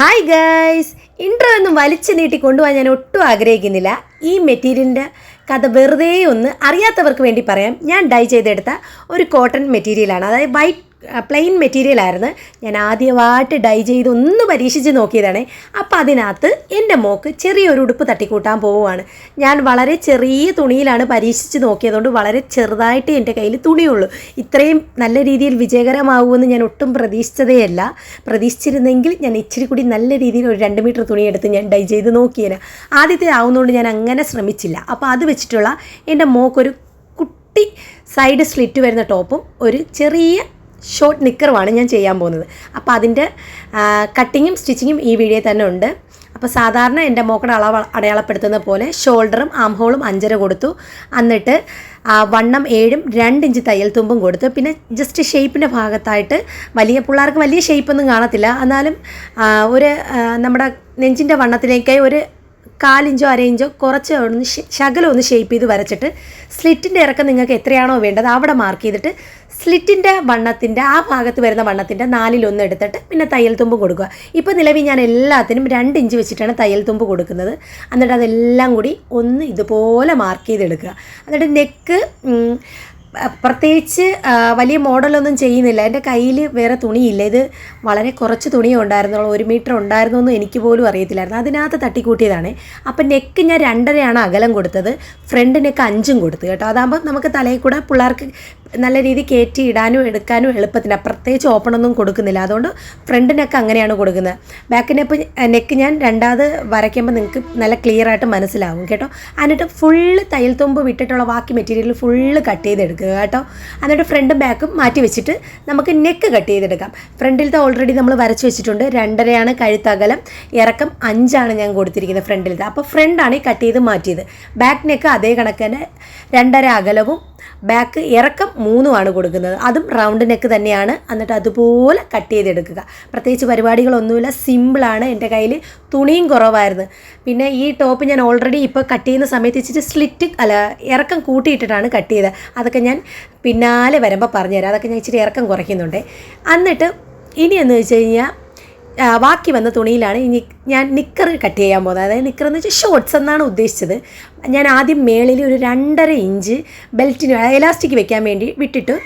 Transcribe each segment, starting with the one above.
Hi guys intro ഒന്നും വലിച്ചു നീട്ടി കൊണ്ടുപോകാൻ ഞാൻ ഒട്ടും ആഗ്രഹിക്കുന്നില്ല. ഈ മെറ്റീരിയലിന്റെ കഥ വെറുതെ ഒന്ന് അറിയാത്തവർക്ക് വേണ്ടി പറയാം. ഞാൻ ഡൈ ചെയ്തെടുത്ത ഒരു കോട്ടൺ മെറ്റീരിയലാണ് അതായത് വൈറ്റ് പ്ലെയിൻ മെറ്റീരിയൽ ആയിരുന്നു. ഞാൻ ആദ്യമായിട്ട് ഡൈ ചെയ്ത് ഒന്ന് പരീക്ഷിച്ച് നോക്കിയതാണേ. അപ്പോൾ അതിനകത്ത് എന്റെ മോക്ക് ചെറിയൊരു ഉടുപ്പ് തട്ടിക്കൂട്ടാൻ പോവുകയാണ്. ഞാൻ വളരെ ചെറിയ തുണിയിലാണ് പരീക്ഷിച്ച് നോക്കിയതുകൊണ്ട് വളരെ ചെറുതായിട്ട് എന്റെ കയ്യിൽ തുണിയുള്ളൂ. ഇത്രയും നല്ല രീതിയിൽ വിജയകരമാകുമെന്ന് ഞാൻ ഒട്ടും പ്രതീക്ഷിച്ചതേയല്ല പ്രതീക്ഷിച്ചിരുന്നെങ്കിൽ ഞാൻ ഇച്ചിരി കൂടി നല്ല രീതിയിൽ ഒരു രണ്ട് മീറ്റർ തുണി എടുത്ത് ഞാൻ ഡൈ ചെയ്ത് നോക്കിയേനെ. ആദ്യത്തെ ആവുന്നതുകൊണ്ട് ഞാൻ അങ്ങനെ ശ്രമിച്ചില്ല. അപ്പോൾ അത് വെച്ചിട്ടുള്ള എന്റെ മോക്കൊരു കുട്ടി സൈഡ് സ്ലിറ്റ് വരുന്ന ടോപ്പും ഒരു ചെറിയ ഷോർട്ട് നിക്കറുമാണ് ഞാൻ ചെയ്യാൻ പോകുന്നത്. അപ്പോൾ അതിന്റെ കട്ടിങ്ങും സ്റ്റിച്ചിങ്ങും ഈ വീഡിയോ തന്നെ ഉണ്ട്. അപ്പോൾ സാധാരണ എന്റെ മോക്കട അളവ് അടയാളപ്പെടുത്തുന്ന പോലെ ഷോൾഡറും ആംഹോളും അഞ്ചര കൊടുത്തു. എന്നിട്ട് വണ്ണം ഏഴും രണ്ട് ഇഞ്ച് തയ്യൽ തുമ്പും കൊടുത്തു. പിന്നെ ജസ്റ്റ് ഷേപ്പിന്റെ ഭാഗത്തായിട്ട് വലിയ പിള്ളേർക്ക് വലിയ ഷേപ്പൊന്നും കാണത്തില്ല. എന്നാലും ഒരു നമ്മുടെ നെഞ്ചിന്റെ വണ്ണത്തിലേക്കായി ഒരു കാലിഞ്ചോ അരയിഞ്ചോ കുറച്ച് ഒന്ന് ശകലം ഒന്ന് ഷേപ്പ് ചെയ്ത് വരച്ചിട്ട് സ്ലിറ്റിന്റെ ഇറക്കം നിങ്ങൾക്ക് എത്രയാണോ വേണ്ടത് അവിടെ മാർക്ക് ചെയ്തിട്ട് സ്ലിറ്റിന്റെ വണ്ണത്തിന്റെ ആ ഭാഗത്ത് വരുന്ന വണ്ണത്തിന്റെ നാലിലൊന്ന് എടുത്തിട്ട് പിന്നെ തയ്യൽ തുമ്പ് കൊടുക്കുക. ഇപ്പോൾ നിലവിൽ ഞാൻ എല്ലാത്തിനും രണ്ട് ഇഞ്ച് വെച്ചിട്ടാണ് തയ്യൽ തുമ്പ് കൊടുക്കുന്നത്. എന്നിട്ട് അതെല്ലാം കൂടി ഒന്ന് ഇതുപോലെ മാർക്ക് ചെയ്തെടുക്കുക. എന്നിട്ട് നെക്ക് പ്രത്യേകിച്ച് വലിയ മോഡലൊന്നും ചെയ്യുന്നില്ല. എന്റെ കയ്യിൽ വേറെ തുണിയില്ല. ഇത് വളരെ കുറച്ച് തുണിയേ ഉണ്ടായിരുന്നുള്ളൂ. ഒരു മീറ്റർ ഉണ്ടായിരുന്നു എന്ന് എനിക്ക് പോലും അറിയത്തില്ലായിരുന്നു. അതിനകത്ത് തട്ടിക്കൂട്ടിയതാണ്. അപ്പം നെക്ക് ഞാൻ രണ്ടരയാണ് അകലം കൊടുത്തത്. ഫ്രണ്ട് നെക്ക് അഞ്ചും കൊടുത്തു കേട്ടോ. അതാകുമ്പോൾ നമുക്ക് തലയിൽ കൂടെ പിള്ളേർക്ക് നല്ല രീതി കയറ്റി ഇടാനും എടുക്കാനും എളുപ്പത്തിന് പ്രത്യേകിച്ച് ഓപ്പൺ ഒന്നും കൊടുക്കുന്നില്ല. അതുകൊണ്ട് ഫ്രണ്ട് നെക്ക് അങ്ങനെയാണ് കൊടുക്കുന്നത്. ബാക്ക് നെപ്പ് നെക്ക് ഞാൻ രണ്ടാമത് വരയ്ക്കുമ്പോൾ നിങ്ങൾക്ക് നല്ല ക്ലിയർ ആയിട്ട് മനസ്സിലാവും കേട്ടോ. എന്നിട്ട് ഫുള്ള് തയ്യൽ തുമ്പ് വിട്ടിട്ടുള്ള ബാക്കി മെറ്റീരിയൽ ഫുള്ള് കട്ട് ചെയ്തെടുക്കുക കേട്ടോ. എന്നിട്ട് ഫ്രണ്ടും ബാക്കും മാറ്റി വെച്ചിട്ട് നമുക്ക് നെക്ക് കട്ട് ചെയ്തെടുക്കാം. ഫ്രണ്ടിലത്തെ ഓൾറെഡി നമ്മൾ വരച്ച് വെച്ചിട്ടുണ്ട്. രണ്ടരയാണ് കഴുത്തകലം. ഇറക്കം അഞ്ചാണ് ഞാൻ കൊടുത്തിരിക്കുന്നത് ഫ്രണ്ടിലത്തെ അപ്പോൾ ഫ്രണ്ടാണ് ഈ കട്ട് ചെയ്ത് മാറ്റിയത്. ബാക്ക് നെക്ക് അതേ കണക്ക് തന്നെ. രണ്ടര അകലവും ബാക്ക് ഇറക്കം മൂന്നുമാണ് കൊടുക്കുന്നത്. അതും റൗണ്ട് നെക്ക് തന്നെയാണ്. എന്നിട്ട് അതുപോലെ കട്ട് ചെയ്തെടുക്കുക. പ്രത്യേകിച്ച് പരിപാടികളൊന്നുമില്ല. സിമ്പിളാണ് എന്റെ കയ്യിൽ തുണിയും കുറവായിരുന്നു. പിന്നെ ഈ ടോപ്പ് ഞാൻ ഓൾറെഡി ഇപ്പോൾ കട്ട് ചെയ്യുന്ന സമയത്ത് ഇച്ചിരി സ്ലിറ്റ് അല്ല ഇറക്കം കൂട്ടിയിട്ടിട്ടാണ് കട്ട് ചെയ്തത്. അതൊക്കെ ഞാൻ പിന്നാലെ വരുമ്പോൾ പറഞ്ഞുതരാം. അതൊക്കെ ഞാൻ ഇച്ചിരി ഇറക്കം കുറയ്ക്കുന്നുണ്ട്. എന്നിട്ട് ഇനി എന്ന് വെച്ച് കഴിഞ്ഞാൽ ബാക്കി വന്ന തുണിയിലാണ് ഇനി ഞാൻ നിക്കർ കട്ട് ചെയ്യാൻ പോകുന്നത്. അതായത് നിക്കർ എന്ന് വെച്ചാൽ ഷോർട്ട്സ് എന്നാണ് ഉദ്ദേശിച്ചത്. ഞാൻ ആദ്യം മേളിൽ ഒരു രണ്ടര ഇഞ്ച് ബെൽറ്റിന് എലാസ്റ്റിക് വെക്കാൻ വേണ്ടി വിട്ടിട്ട്.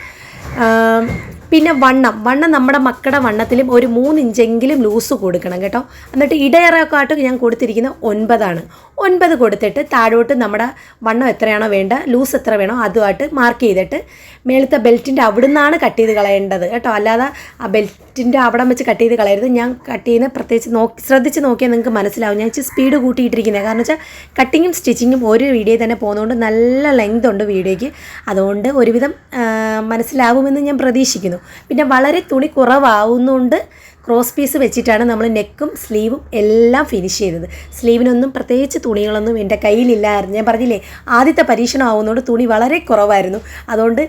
പിന്നെ വണ്ണം. വണ്ണം നമ്മുടെ മക്കളുടെ വണ്ണത്തിലും ഒരു മൂന്ന് ഇഞ്ചെങ്കിലും ലൂസ് കൊടുക്കണം കേട്ടോ. എന്നിട്ട് ഇടയറൊക്കെ ആയിട്ട് ഞാൻ കൊടുത്തിരിക്കുന്ന ഒൻപതാണ്. ഒൻപത് കൊടുത്തിട്ട് താഴോട്ട് നമ്മുടെ വണ്ണം എത്രയാണോ വേണ്ട ലൂസ് എത്ര വേണോ അതുമായിട്ട് മാർക്ക് ചെയ്തിട്ട് മേളത്തെ ബെൽറ്റിന്റെ അവിടെ നിന്നാണ് കട്ട് ചെയ്ത് കളയേണ്ടത് കേട്ടോ. അല്ലാതെ ആ ബെൽറ്റിന്റെ അവിടെ വെച്ച് കട്ട് ചെയ്ത് കളയരുത്. ഞാൻ കട്ട് ചെയ്യുന്ന പ്രത്യേകിച്ച് നോക്കി ശ്രദ്ധിച്ച് നോക്കിയാൽ നിങ്ങൾക്ക് മനസ്സിലാവും. ഞാൻ ഇച്ചിരി സ്പീഡ് കൂട്ടിയിട്ടിരിക്കുന്നത് കാരണം വെച്ചാൽ കട്ടിങ്ങും സ്റ്റിച്ചിങ്ങും ഒരു വീഡിയോ തന്നെ പോകുന്നതുകൊണ്ട് നല്ല ലെങ്ത് ഉണ്ട് വീഡിയോയ്ക്ക്. അതുകൊണ്ട് ഒരുവിധം മനസ്സിലാവുമെന്ന് ഞാൻ പ്രതീക്ഷിക്കുന്നു. പിന്നെ വളരെ തുണി കുറവാവുന്നതുകൊണ്ട് ക്രോസ് പീസ് വെച്ചിട്ടാണ് നമ്മൾ നെക്കും സ്ലീവും എല്ലാം ഫിനിഷ് ചെയ്തത്. സ്ലീവിനൊന്നും പ്രത്യേകിച്ച് തുണികളൊന്നും എന്റെ കയ്യിലില്ലായിരുന്നു. ഞാൻ പറഞ്ഞില്ലേ ആദ്യത്തെ പരീക്ഷണം ആവുന്നതുകൊണ്ട് തുണി വളരെ കുറവായിരുന്നു. അതുകൊണ്ട്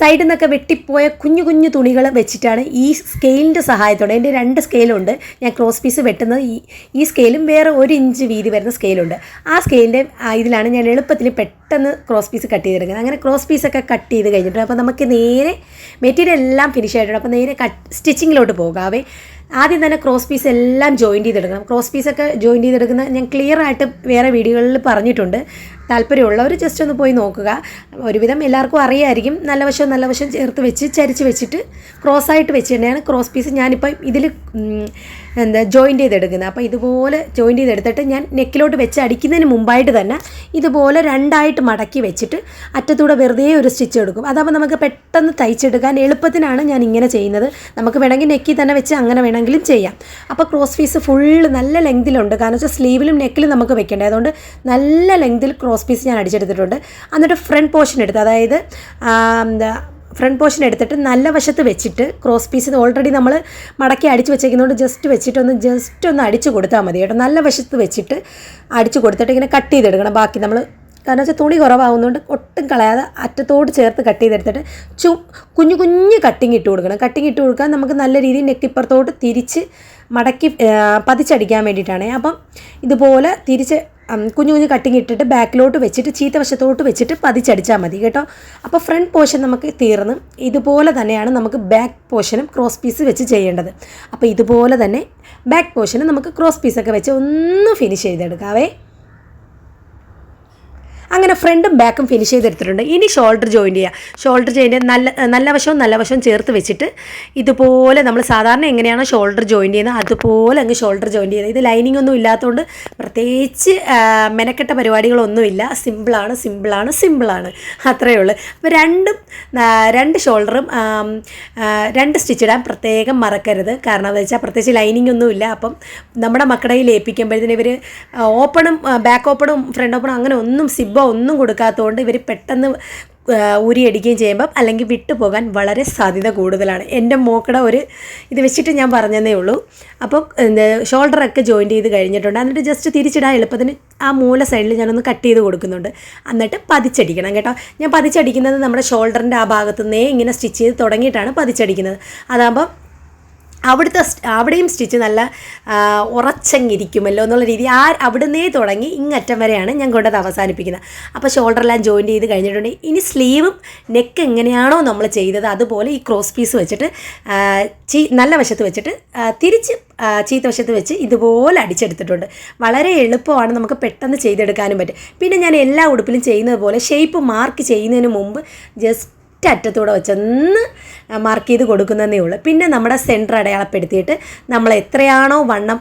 സൈഡിൽ നിന്നൊക്കെ വെട്ടിപ്പോയ കുഞ്ഞു കുഞ്ഞു തുണികൾ വെച്ചിട്ടാണ് ഈ സ്കെയിലിന്റെ സഹായത്തോടെ എന്റെ രണ്ട് സ്കെയിലുണ്ട് ഞാൻ ക്രോസ് പീസ് വെട്ടുന്നത് ഈ ഈ സ്കെയിലും വേറെ ഒരു ഇഞ്ച് വീതി വരുന്ന സ്കെയിലുണ്ട്. ആ സ്കെയിലിന്റെ ഇതിലാണ് ഞാൻ എളുപ്പത്തിൽ പെട്ടെന്ന് ക്രോസ് പീസ് കട്ട് ചെയ്തെടുക്കുന്നത്. അങ്ങനെ ക്രോസ് പീസൊക്കെ കട്ട് ചെയ്ത് കഴിഞ്ഞിട്ടുണ്ട് അപ്പോൾ നമുക്ക് നേരെ മെറ്റീരിയൽ എല്ലാം ഫിനിഷ് ആയിട്ടുണ്ട്. അപ്പോൾ നേരെ കട്ട് സ്റ്റിച്ചിങ്ങിലോട്ട് പോകാവേ ആദ്യം തന്നെ ക്രോസ് പീസ് എല്ലാം ജോയിൻ ചെയ്തെടുക്കണം. ക്രോസ് പീസൊക്കെ ജോയിൻ ചെയ്തെടുക്കുന്ന ഞാൻ ക്ലിയർ ആയിട്ട് വേറെ വീഡിയോകളിൽ പറഞ്ഞിട്ടുണ്ട്. താല്പര്യമുള്ളവർ ജസ്റ്റ് ഒന്ന് പോയി നോക്കുക. ഒരുവിധം എല്ലാവർക്കും അറിയായിരിക്കും. നല്ല വശം നല്ല വശം ചേർത്ത് വെച്ച് ചരിച്ച് വെച്ചിട്ട് ക്രോസ് ആയിട്ട് വെച്ച് തന്നെയാണ് ക്രോസ് പീസ്. ഞാനിപ്പോൾ ഇതിൽ എന്താ ജോയിന്റ് ചെയ്തെടുക്കുന്നത്. അപ്പോൾ ഇതുപോലെ ജോയിന്റ് ചെയ്തെടുത്തിട്ട് ഞാൻ നെക്കിലോട്ട് വെച്ച് അടിക്കുന്നതിന് മുമ്പായിട്ട് തന്നെ ഇതുപോലെ രണ്ടായിട്ട് മടക്കി വെച്ചിട്ട് അറ്റത്തൂടെ വെറുതെ ഒരു സ്റ്റിച്ച് എടുക്കും. അതാകുമ്പോൾ നമുക്ക് പെട്ടെന്ന് തയ്ച്ചെടുക്കാൻ എളുപ്പത്തിനാണ് ഞാൻ ഇങ്ങനെ ചെയ്യുന്നത്. നമുക്ക് വേണമെങ്കിൽ നെക്കിൽ തന്നെ വെച്ച് അങ്ങനെ വേണമെങ്കിലും ചെയ്യാം. അപ്പോൾ ക്രോസ് പീസ് ഫുള്ള് നല്ല ലെങ്തിലുണ്ട് കാരണം വെച്ചാൽ സ്ലീവിലും നെക്കിലും നമുക്ക് വെക്കേണ്ടത് അതുകൊണ്ട് നല്ല ലെങ്തിൽ ക്രോസ് പീസ് ഞാൻ അടിച്ചെടുത്തിട്ടുണ്ട്. എന്നിട്ട് ഫ്രണ്ട് പോർഷൻ എടുത്ത് അതായത് എന്താ ഫ്രണ്ട് പോർഷൻ എടുത്തിട്ട് നല്ല വശത്ത് വെച്ചിട്ട് ക്രോസ് പീസ് ഓൾറെഡി നമ്മൾ മടക്കി അടിച്ച് വെച്ചേക്കുന്നതുകൊണ്ട് ജസ്റ്റ് വെച്ചിട്ട് ഒന്ന് ജസ്റ്റ് ഒന്ന് അടിച്ച് കൊടുത്താൽ മതി കേട്ടോ. നല്ല വശത്ത് വെച്ചിട്ട് അടിച്ച് കൊടുത്തിട്ട് ഇങ്ങനെ കട്ട് ചെയ്തെടുക്കണം. ബാക്കി നമ്മൾ കാരണം വെച്ചാൽ തുണി കുറവാകുന്നതുകൊണ്ട് ഒട്ടും കളയാതെ അറ്റത്തോട് ചേർത്ത് കട്ട് ചെയ്തെടുത്തിട്ട് ചു കുഞ്ഞു കുഞ്ഞു കട്ടിങ് ഇട്ട് കൊടുക്കണം. കട്ടിങ് ഇട്ട് കൊടുക്കാൻ നമുക്ക് നല്ല രീതിയിൽ നെക്കിപ്പുറത്തോട്ട് തിരിച്ച് മടക്കി പതിച്ചടിക്കാൻ വേണ്ടിയിട്ടാണ്. അപ്പം ഇതുപോലെ തിരിച്ച് കുഞ്ഞു കുഞ്ഞു കട്ടിങ് ഇട്ടിട്ട് ബാക്കിലോട്ട് വെച്ചിട്ട് ചീത്ത വശത്തോട്ട് വെച്ചിട്ട് പതിച്ചടിച്ചാൽ മതി കേട്ടോ. അപ്പോൾ ഫ്രണ്ട് പോർഷൻ നമുക്ക് തീർന്ന് ഇതുപോലെ തന്നെയാണ് നമുക്ക് ബാക്ക് പോർഷനും ക്രോസ് പീസ് വെച്ച് ചെയ്യേണ്ടത്. അപ്പോൾ ഇതുപോലെ തന്നെ ബാക്ക് പോർഷനും നമുക്ക് ക്രോസ് പീസൊക്കെ വെച്ച് ഒന്ന് ഫിനിഷ് ചെയ്തെടുക്കാവേ. അങ്ങനെ ഫ്രണ്ടും ബാക്കും ഫിനിഷ് ചെയ്തെടുത്തിട്ടുണ്ട്. ഇനി ഷോൾഡർ ജോയിന്റ് ചെയ്യുക ഷോൾഡർ ജോയിന്റ് നല്ല നല്ല വശവും നല്ല വശവും ചേർത്ത് വെച്ചിട്ട് ഇതുപോലെ നമ്മൾ സാധാരണ എങ്ങനെയാണോ ഷോൾഡർ ജോയിന്റ് ചെയ്യുന്നത് അതുപോലെ അങ്ങ് ഷോൾഡർ ജോയിന്റ് ചെയ്യുന്നത്. ഇത് ലൈനിങ് ഒന്നും ഇല്ലാത്തതുകൊണ്ട് പ്രത്യേകിച്ച് മെനക്കെട്ട പരിപാടികളൊന്നുമില്ല. സിമ്പിളാണ് സിമ്പിളാണ് സിമ്പിളാണ് അത്രയേ ഉള്ളൂ. അപ്പോൾ രണ്ടും രണ്ട് ഷോൾഡറും രണ്ട് സ്റ്റിച്ച് ഇടാൻ പ്രത്യേകം മറക്കരുത്. കാരണം എന്താ വെച്ചാൽ പ്രത്യേകിച്ച് ലൈനിങ് ഒന്നുമില്ല. അപ്പം നമ്മുടെ മക്കടയിൽ ഏൽപ്പിക്കുമ്പോഴത്തേന് ഇവർ ഓപ്പണും ബാക്ക് ഓപ്പണും ഫ്രണ്ട് ഓപ്പണും അങ്ങനെ ഒന്നും സിബോ ഒന്നും കൊടുക്കാത്തതുകൊണ്ട് ഇവർ പെട്ടെന്ന് ഊരി ഊരിയടിക്കുകയും ചെയ്യുമ്പം അല്ലെങ്കിൽ വിട്ടുപോകാൻ വളരെ സാധ്യത കൂടുതലാണ്. എന്റെ മോക്കടെ ഒരു ഇത് വെച്ചിട്ട് ഞാൻ പറഞ്ഞതേ ഉള്ളൂ. അപ്പോൾ ഷോൾഡറൊക്കെ ജോയിന്റ് ചെയ്ത് കഴിഞ്ഞിട്ടുണ്ട്. എന്നിട്ട് ജസ്റ്റ് തിരിച്ചിടാൻ എളുപ്പത്തിന് ആ മൂല സൈഡിൽ ഞാനൊന്ന് കട്ട് ചെയ്ത് കൊടുക്കുന്നുണ്ട്. എന്നിട്ട് പതിച്ചടിക്കണം കേട്ടോ. ഞാൻ പതിച്ചടിക്കുന്നത് നമ്മുടെ ഷോൾഡറിന്റെ ആ ഭാഗത്തു നിന്നേ ഇങ്ങനെ സ്റ്റിച്ച് ചെയ്ത് തുടങ്ങിയിട്ടാണ് പതിച്ചടിക്കുന്നത്. അതാകുമ്പോൾ അവിടുത്തെ അവിടെയും സ്റ്റിച്ച് നല്ല ഉറച്ചങ്ങിരിക്കുമല്ലോ എന്നുള്ള രീതി ആ അവിടുന്നേ തുടങ്ങി ഇങ്ങറ്റം വരെയാണ് ഞാൻ കൊണ്ടത് അവസാനിപ്പിക്കുന്നത്. അപ്പോൾ ഷോൾഡറെല്ലാം ജോയിന്റ് ചെയ്ത് കഴിഞ്ഞിട്ടുണ്ട്. ഇനി സ്ലീവും നെക്ക് എങ്ങനെയാണോ നമ്മൾ ചെയ്തത് അതുപോലെ ഈ ക്രോസ് പീസ് വെച്ചിട്ട് ചീ നല്ല വശത്ത് വെച്ചിട്ട് തിരിച്ച് ചീത്ത വശത്ത് വെച്ച് ഇതുപോലെ അടിച്ചെടുത്തിട്ടുണ്ട്. വളരെ എളുപ്പമാണ് നമുക്ക് പെട്ടെന്ന് ചെയ്തെടുക്കാനും പറ്റും. പിന്നെ ഞാൻ എല്ലാ ഉടുപ്പിലും ചെയ്യുന്നത് പോലെ ഷേപ്പ് മാർക്ക് ചെയ്യുന്നതിന് മുമ്പ് ജസ്റ്റ് അറ്റത്തൂടെ വെച്ചൊന്ന് മാർക്ക് ചെയ്ത് കൊടുക്കുന്നതേ ഉള്ളൂ. പിന്നെ നമ്മുടെ സെന്റർ അടയാളപ്പെടുത്തിയിട്ട് നമ്മൾ എത്രയാണോ വണ്ണം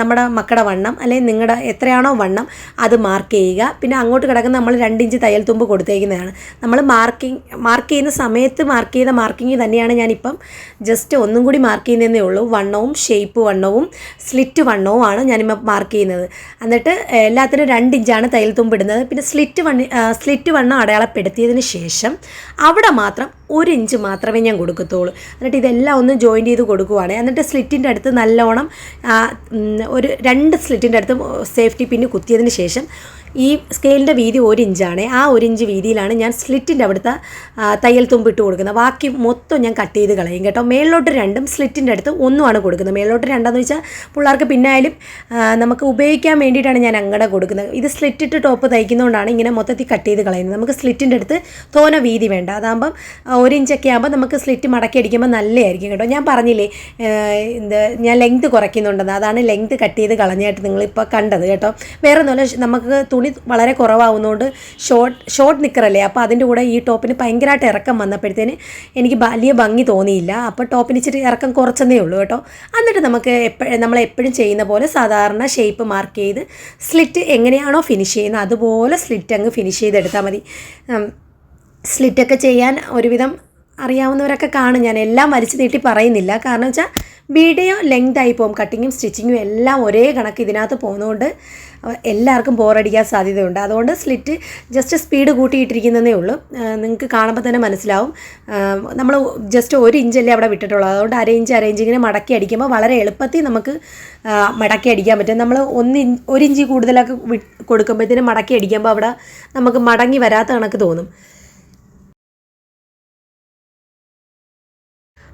നമ്മുടെ മക്കളുടെ വണ്ണം അല്ലെങ്കിൽ നിങ്ങളുടെ എത്രയാണോ വണ്ണം അത് മാർക്ക് ചെയ്യുക. പിന്നെ അങ്ങോട്ട് കിടക്കുന്ന നമ്മൾ രണ്ടിഞ്ച് തയ്യൽ തുമ്പ് കൊടുത്തേക്കുന്നതാണ്. നമ്മൾ മാർക്കിംഗ് മാർക്ക് ചെയ്യുന്ന സമയത്ത് മാർക്ക് ചെയ്ത മാർക്കിങ് തന്നെയാണ് ഞാനിപ്പം ജസ്റ്റ് ഒന്നും കൂടി മാർക്ക് ചെയ്യുന്നതേ ഉള്ളൂ. വണ്ണവും ഷേപ്പ് വണ്ണവും സ്ലിറ്റ് വണ്ണവും ആണ് ഞാനിപ്പോൾ മാർക്ക് ചെയ്യുന്നത്. എന്നിട്ട് എല്ലാത്തിനും രണ്ടിഞ്ചാണ് തയ്യൽ തുമ്പ് ഇടുന്നത്. പിന്നെ സ്ലിറ്റ് വണ്ണി സ്ലിറ്റ് വണ്ണം അടയാളപ്പെടുത്തിയതിന് ശേഷം അവിടെ മാത്രം ഒരു ഇഞ്ച് മാത്രമേ ഞാൻ കൊടുക്കത്തുള്ളൂ. എന്നിട്ട് ഇതെല്ലാം ഒന്ന് ജോയിൻ ചെയ്ത് കൊടുക്കുവാണ്. എന്നിട്ട് സ്ലിറ്റിന്റെ അടുത്ത് നല്ലോണം ഒരു രണ്ട് സ്ലിറ്റിന്റെ അടുത്ത് സേഫ്റ്റി പിന്ന് കുത്തിയതിന് ശേഷം ഈ സ്കെയിലിന്റെ വീതി ഒരു ഇഞ്ചാണ്. ആ ഒരു ഇഞ്ച് വീതിയിലാണ് ഞാൻ സ്ലിറ്റിന്റെ അവിടുത്തെ തയ്യൽ തുമ്പ് ഇട്ട് കൊടുക്കുന്നത്. ബാക്കി മൊത്തം ഞാൻ കട്ട് ചെയ്ത് കളയും കേട്ടോ. മേളിലോട്ട് രണ്ടും സ്ലിറ്റിന്റെ അടുത്ത് ഒന്നുമാണ് കൊടുക്കുന്നത്. മേളിലോട്ട് രണ്ടെന്ന് വെച്ചാൽ പിള്ളേർക്ക് പിന്നായാലും നമുക്ക് ഉപയോഗിക്കാൻ വേണ്ടിയിട്ടാണ് ഞാൻ അങ്ങനെ കൊടുക്കുന്നത്. ഇത് സ്ലിറ്റിട്ട് ടോപ്പ് തയ്ക്കുന്നതുകൊണ്ടാണ് ഇങ്ങനെ മൊത്തത്തിൽ കട്ട് ചെയ്ത് കളയുന്നത്. നമുക്ക് സ്ലിറ്റിന്റെ അടുത്ത് തോന വീതി വേണ്ട. അതാകുമ്പം ഒരു ആകുമ്പോൾ നമുക്ക് സ്ലിറ്റ് മടക്കി അടിക്കുമ്പോൾ നല്ലതായിരിക്കും കേട്ടോ. ഞാൻ പറഞ്ഞില്ലേ ഇത് ഞാൻ ലെങ്ത് കുറയ്ക്കുന്നുണ്ടെന്ന്. അതാണ് ലെങ്ത് കട്ട് ചെയ്ത് കളഞ്ഞായിട്ട് നിങ്ങളിപ്പോൾ കണ്ടത് കേട്ടോ. വേറെ ഒന്നുമല്ല നമുക്ക് തുണി വളരെ കുറവാകുന്നതുകൊണ്ട് ഷോർട്ട് ഷോർട്ട് നിക്കറല്ലേ അപ്പോൾ അതിന്റെ കൂടെ ഈ ടോപ്പിന് ഭയങ്കരമായിട്ട് ഇറക്കം വന്നപ്പോഴത്തേന് എനിക്ക് വലിയ ഭംഗി തോന്നിയില്ല. അപ്പോൾ ടോപ്പിന് ഇച്ചിരി ഇറക്കം കുറച്ചെന്നേ ഉള്ളൂ കേട്ടോ. എന്നിട്ട് നമുക്ക് എപ്പോഴും നമ്മൾ എപ്പോഴും ചെയ്യുന്ന പോലെ സാധാരണ ഷേപ്പ് മാർക്ക് ചെയ്ത് സ്ലിറ്റ് എങ്ങനെയാണോ ഫിനിഷ് ചെയ്യുന്നത് അതുപോലെ സ്ലിറ്റ് അങ്ങ് ഫിനിഷ് ചെയ്തെടുത്താൽ മതി. സ്ലിറ്റൊക്കെ ചെയ്യാൻ ഒരുവിധം അറിയാവുന്നവരൊക്കെ കാണും. ഞാൻ എല്ലാം വലിച്ചു നീട്ടി പറയുന്നില്ല. കാരണം വെച്ചാൽ വീഡിയോ ലെങ്ത് ആയി പോകും. കട്ടിങ്ങും സ്റ്റിച്ചിങ്ങും എല്ലാം ഒരേ കണക്ക് ഇതിനകത്ത് പോകുന്നതുകൊണ്ട് എല്ലാവർക്കും ബോറടിക്കാൻ സാധ്യതയുണ്ട്. അതുകൊണ്ട് സ്ലിറ്റ് ജസ്റ്റ് സ്പീഡ് കൂട്ടിയിട്ടിരിക്കുന്നതേ ഉള്ളൂ. നിങ്ങൾക്ക് കാണുമ്പോൾ തന്നെ മനസ്സിലാവും. നമ്മൾ ജസ്റ്റ് ഒരു ഇഞ്ചല്ലേ അവിടെ വിട്ടിട്ടുള്ളൂ. അതുകൊണ്ട് അര ഇഞ്ച് അര ഇഞ്ച് ഇങ്ങനെ മടക്കി അടിക്കുമ്പോൾ വളരെ എളുപ്പത്തിൽ നമുക്ക് മടക്കി അടിക്കാൻ പറ്റും. നമ്മൾ ഒന്ന് ഒരു ഇഞ്ച് കൂടുതലൊക്കെ കൊടുക്കുമ്പോഴത്തേനും മടക്കി അടിക്കുമ്പോൾ അവിടെ നമുക്ക് മടങ്ങി വരാത്ത കണക്ക് തോന്നും.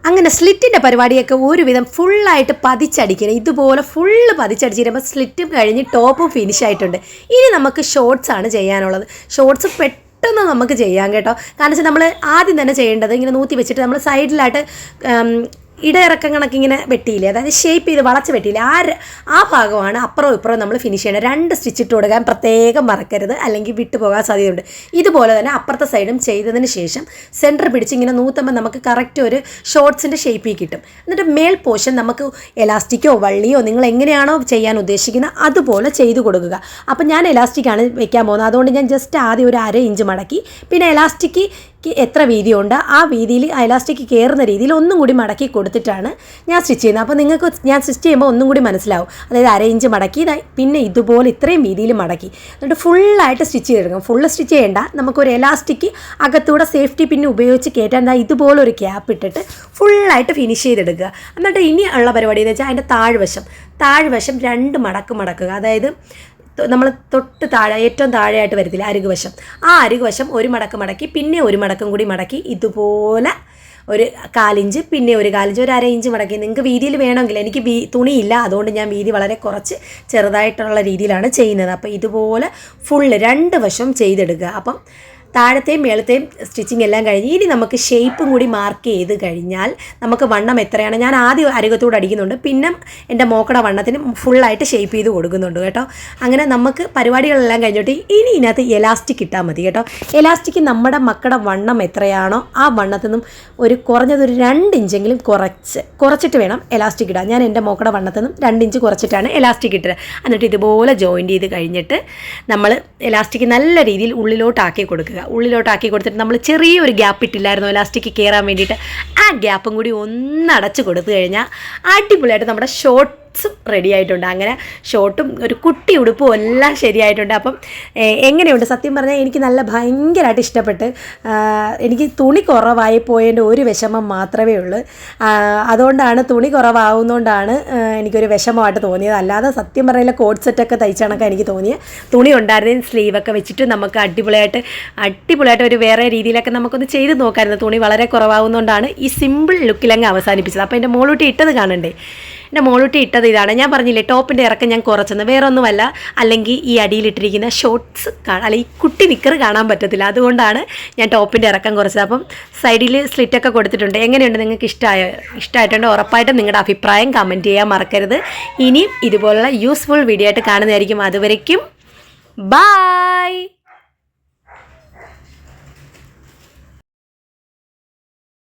അങ്ങനെ സ്ലിറ്റിന്റെ പരിപാടിയൊക്കെ ഒരുവിധം ഫുള്ളായിട്ട് പതിച്ചടിക്കണം ഇതുപോലെ ഫുള്ള് പതിച്ചടിച്ചിരുമ്പോൾ സ്ലിറ്റും കഴിഞ്ഞ് ടോപ്പും ഫിനിഷ് ആയിട്ടുണ്ട്. ഇനി നമുക്ക് ഷോർട്സ് ആണ് ചെയ്യാനുള്ളത്. ഷോർട്സ് പെട്ടെന്ന് നമുക്ക് ചെയ്യാം കേട്ടോ. കാരണം വെച്ചാൽ നമ്മൾ ആദ്യം തന്നെ ചെയ്യേണ്ടത് ഇങ്ങനെ നൂത്തി വെച്ചിട്ട് നമ്മൾ സൈഡിലായിട്ട് ഇടയിറക്കം കണക്കിങ്ങനെ വെട്ടിയില്ലേ? അതായത് ഷേപ്പ് ചെയ്ത് വളച്ച് വെട്ടിയില്ലേ? ആ ആ ഭാഗമാണ് അപ്പുറവും ഇപ്പുറവും നമ്മൾ ഫിനിഷ് ചെയ്യണം രണ്ട് സ്റ്റിച്ച് ഇട്ട് കൊടുക്കാൻ പ്രത്യേകം മറക്കരുത്. അല്ലെങ്കിൽ വിട്ടു പോകാൻ സാധ്യതയുണ്ട്. ഇതുപോലെ തന്നെ അപ്പുറത്തെ സൈഡും ചെയ്തതിന് ശേഷം സെന്റർ പിടിച്ച് ഇങ്ങനെ നൂത്തുമ്പോൾ നമുക്ക് കറക്റ്റ് ഒരു ഷോർട്സിന്റെ ഷേപ്പിൽ കിട്ടും. എന്നിട്ട് മേൽ പോർഷൻ നമുക്ക് എലാസ്റ്റിക്കോ വള്ളിയോ നിങ്ങൾ എങ്ങനെയാണോ ചെയ്യാൻ ഉദ്ദേശിക്കുന്നത് അതുപോലെ ചെയ്തു കൊടുക്കുക. അപ്പം ഞാൻ എലാസ്റ്റിക്കാണ് വെക്കാൻ പോകുന്നത്. അതുകൊണ്ട് ഞാൻ ജസ്റ്റ് ആദ്യം ഒരു അര ഇഞ്ച് മടക്കി. പിന്നെ എലാസ്റ്റിക്ക് എത്ര വീതിയുണ്ട്? ആ വീതിയിൽ ആ എലാസ്റ്റിക് കയറുന്ന രീതിയിൽ ഒന്നും കൂടി മടക്കി കൊടുത്തിട്ടാണ് ഞാൻ സ്റ്റിച്ച് ചെയ്യുന്നത്. അപ്പോൾ നിങ്ങൾക്ക് ഞാൻ സ്റ്റിച്ച് ചെയ്യുമ്പോൾ ഒന്നും കൂടി മനസ്സിലാവും. അതായത് അര ഇഞ്ച് മടക്കി പിന്നെ ഇതുപോലെ ഇത്രയും വീതിയിൽ മടക്കി. എന്നിട്ട് ഫുള്ളായിട്ട് സ്റ്റിച്ച് ചെയ്തെടുക്കും ഫുള്ള് സ്റ്റിച്ച് ചെയ്യേണ്ട. നമുക്കൊരു എലാസ്റ്റിക് അകത്തൂടെ സേഫ്റ്റി പിന്നെ ഉപയോഗിച്ച് കയറ്റാൻ ഇതുപോലൊരു ക്യാപ്പ് ഇട്ടിട്ട് ഫുള്ളായിട്ട് ഫിനിഷ് ചെയ്തെടുക്കുക. എന്നിട്ട് ഇനി ഉള്ള പരിപാടി എന്ന് വെച്ചാൽ അതിന്റെ താഴ്വശം. താഴ്വശം രണ്ട് മടക്ക് മടക്കുക. അതായത് നമ്മൾ തൊട്ട് താഴെ ഏറ്റവും താഴെയായിട്ട് വരത്തില്ല അരുകുവശം. ആ അരുകുവശം ഒരു മടക്ക് മടക്കി പിന്നെ ഒരു മടക്കും കൂടി മടക്കി ഇതുപോലെ ഒരു കാലിഞ്ച് പിന്നെ ഒരു കാലിഞ്ച് ഒരു അര ഇഞ്ച് മടക്കി. നിങ്ങൾക്ക് വീതിയിൽ വേണമെങ്കിൽ എനിക്ക് വീ തുണിയില്ല അതുകൊണ്ട് ഞാൻ വീതി വളരെ കുറച്ച് ചെറുതായിട്ടുള്ള രീതിയിലാണ് ചെയ്യുന്നത്. അപ്പോൾ ഇതുപോലെ ഫുള്ള് രണ്ട് വശം ചെയ്തെടുക്കുക. അപ്പം താഴത്തെയും മേളത്തെയും സ്റ്റിച്ചിങ് എല്ലാം കഴിഞ്ഞ് ഇനി നമുക്ക് ഷേപ്പും കൂടി മാർക്ക് ചെയ്ത് കഴിഞ്ഞാൽ നമുക്ക് വണ്ണം എത്രയാണ്? ഞാൻ ആദ്യം അരികത്തൂടെ അടിക്കുന്നുണ്ട്. പിന്നെ എന്റെ മോക്കട വണ്ണത്തിന് ഫുള്ളായിട്ട് ഷേപ്പ് ചെയ്ത് കൊടുക്കുന്നുണ്ട് കേട്ടോ. അങ്ങനെ നമുക്ക് പരിപാടികളെല്ലാം കഴിഞ്ഞിട്ട് ഇനി ഇതിനകത്ത് എലാസ്റ്റിക് ഇട്ടാൽ മതി കേട്ടോ. എലാസ്റ്റിക് നമ്മുടെ മക്കളുടെ വണ്ണം എത്രയാണോ ആ വണ്ണത്തിൽ നിന്നും ഒരു കുറഞ്ഞത് ഒരു രണ്ട് ഇഞ്ചെങ്കിലും കുറച്ച് കുറച്ചിട്ട് വേണം എലാസ്റ്റിക് ഇടാൻ. ഞാൻ എന്റെ മോക്കട വണ്ണത്തിൽ നിന്നും രണ്ട് ഇഞ്ച് കുറച്ചിട്ടാണ് എലാസ്റ്റിക് ഇട്ടത്. എന്നിട്ട് ഇതുപോലെ ജോയിന്റ് ചെയ്ത് കഴിഞ്ഞിട്ട് നമ്മൾ എലാസ്റ്റിക് നല്ല രീതിയിൽ ഉള്ളിലോട്ടാക്കി കൊടുക്കുക. ഉള്ളിലോട്ടാക്കി കൊടുത്തിട്ട് നമ്മൾ ചെറിയൊരു ഗ്യാപ്പ് ഇട്ടില്ലായിരുന്നു ലാസ്റ്റിക്ക് കയറാൻ വേണ്ടിയിട്ട്? ആ ഗ്യാപ്പും കൂടി ഒന്ന് അടച്ചു കൊടുത്തു കഴിഞ്ഞാൽ അടിപൊളിയായിട്ട് നമ്മുടെ ഷോർട്ട്സും റെഡി ആയിട്ടുണ്ട്. അങ്ങനെ ഷോർട്ടും ഒരു കുട്ടി ഉടുപ്പും എല്ലാം ശരിയായിട്ടുണ്ട്. അപ്പം എങ്ങനെയുണ്ട്? സത്യം പറഞ്ഞാൽ എനിക്ക് നല്ല ഭയങ്കരമായിട്ട് ഇഷ്ടപ്പെട്ട് എനിക്ക് തുണി കുറവായി പോയതിന്റെ ഒരു വിഷമം മാത്രമേ ഉള്ളൂ. അതുകൊണ്ടാണ് തുണി കുറവാകുന്നതുകൊണ്ടാണ് എനിക്കൊരു വിഷമമായിട്ട് തോന്നിയത്. അല്ലാതെ സത്യം പറഞ്ഞാൽ കോട്ട് സെറ്റൊക്കെ തയ്ച്ച കണക്ക് എനിക്ക് തോന്നിയ. തുണി ഉണ്ടായിരുന്നെങ്കിൽ സ്ലീവൊക്കെ വെച്ചിട്ട് നമുക്ക് അടിപൊളിയായിട്ട് അടിപൊളിയായിട്ട് ഒരു വേറെ രീതിയിലൊക്കെ നമുക്കൊന്ന് ചെയ്ത് നോക്കാമായിരുന്നു തുണി വളരെ കുറവാകുന്നതുകൊണ്ടാണ് ഈ സിമ്പിൾ ലുക്കിലങ്ങ് അവസാനിപ്പിച്ചത്. അപ്പോൾ എന്റെ മോളൂട്ടി ഇട്ടത് കാണണ്ടേ? എന്റെ മോളൂട്ടി ഇട്ടത് ഇതാണ്. ഞാൻ പറഞ്ഞില്ലേ ടോപ്പിന്റെ ഇറക്കം ഞാൻ കുറച്ചെന്ന്. വേറെ ഒന്നുമല്ല അല്ലെങ്കിൽ ഈ അടിയിലിട്ടിരിക്കുന്ന ഷോർട്ട്സ് അല്ലെങ്കിൽ ഈ കുട്ടി നിക്കർ കാണാൻ പറ്റത്തില്ല. അതുകൊണ്ടാണ് ഞാൻ ടോപ്പിന്റെ ഇറക്കം കുറച്ചത്. അപ്പം സൈഡിൽ സ്ലിറ്റൊക്കെ കൊടുത്തിട്ടുണ്ട്. എങ്ങനെയുണ്ട് നിങ്ങൾക്ക് ഇഷ്ടമായ ഇഷ്ടമായിട്ടുണ്ട് ഉറപ്പായിട്ടും നിങ്ങളുടെ അഭിപ്രായം കമന്റ് ചെയ്യാൻ മറക്കരുത്. ഇനിയും ഇതുപോലുള്ള യൂസ്ഫുൾ വീഡിയോ ആയിട്ട് കാണുന്നതായിരിക്കും. അതുവരയ്ക്കും ബായ്